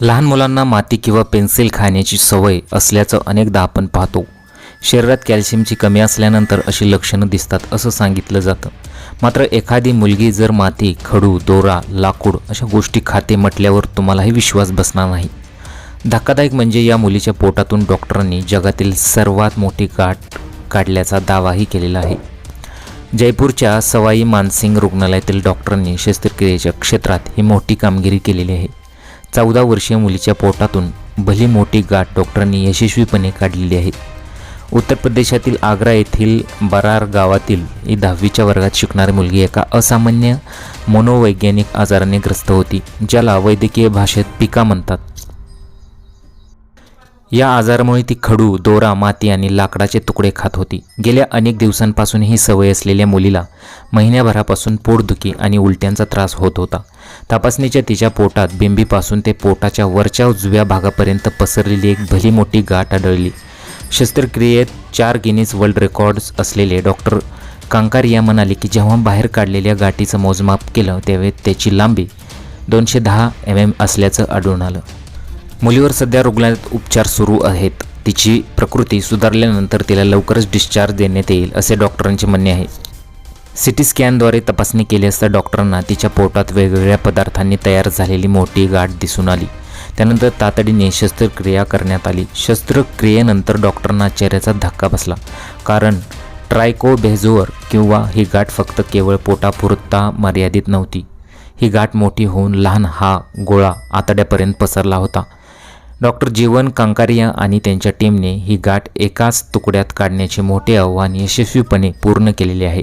लहान मुलांना माती किंवा पेन्सिल खाण्याची सवय असल्याचं अनेकदा आपण पाहतो. शरीरात कॅल्शियमची कमी असल्यानंतर अशी लक्षणं दिसतात असं सांगितलं जातं. मात्र एखादी मुलगी जर माती खडू दोरा लाकूड अशा गोष्टी खाते म्हटल्यावर तुम्हालाही विश्वास बसणार नाही. धक्कादायक म्हणजे या मुलीच्या पोटातून डॉक्टरांनी जगातील सर्वात मोठी गाठ काढल्याचा दावाही केलेला आहे. जयपूरच्या सवाई मानसिंग रुग्णालयातील डॉक्टरांनी शस्त्रक्रियेच्या क्षेत्रात ही मोठी कामगिरी केलेली आहे. चौदा वर्षीय मुलीच्या पोटातून भली मोठी गाठ डॉक्टरांनी यशस्वीपणे काढलेली आहे. उत्तर प्रदेशातील आग्रा येथील बरार गावातील ही दहावीच्या वर्गात शिकणारी मुलगी एका असामान्य मनोवैज्ञानिक आजाराने ग्रस्त होती ज्याला वैद्यकीय भाषेत पिका म्हणतात. या आजारामुळे ती खडू दोरा माती आणि लाकडाचे तुकडे खात होती. गेल्या अनेक दिवसांपासून ही सवय असलेल्या मुलीला महिन्याभरापासून पोटदुखी आणि उलट्यांचा त्रास होत होता. तपासणीच्या तिच्या पोटात बिंबीपासून ते पोटाच्या वरच्या उजव्या भागापर्यंत पसरलेली एक भली मोठी गाठ आढळली. शस्त्रक्रियेत चार गिनीज वर्ल्ड रेकॉर्ड्स असलेले डॉक्टर कांकारिया म्हणाले की जेव्हा बाहेर काढलेल्या गाठीचं मोजमाप केलं त्यावेळी त्याची लांबी दोनशे दहा एम एम असल्याचं आढळून आलं. मुलीवर सध्या रुग्णालयात उपचार सुरू आहेत. तिची प्रकृती सुधारल्यानंतर तिला लवकरच डिस्चार्ज देण्यात येईल असे डॉक्टरांचे म्हणणे आहे. सी टी स्कॅनद्वारे तपासणी केली असता डॉक्टरांना तिच्या पोटात वेगवेगळ्या पदार्थांनी तयार झालेली मोठी गाठ दिसून आली. त्यानंतर तातडीने शस्त्रक्रिया करण्यात आली. शस्त्रक्रियेनंतर डॉक्टरांना चेहऱ्याचा धक्का बसला. कारण ट्रायकोबेझोअर किंवा ही गाठ फक्त केवळ पोटापुरता मर्यादित नव्हती. ही गाठ मोठी होऊन लहान हा गोळा आतड्यापर्यंत पसरला होता. डॉक्टर जीवन कांकारिया आणि त्यांच्या टीमने ही गाठ एकाच तुकड्यात काढण्याचे मोठे आव्हान यशस्वीपणे पूर्ण केलेले आहे.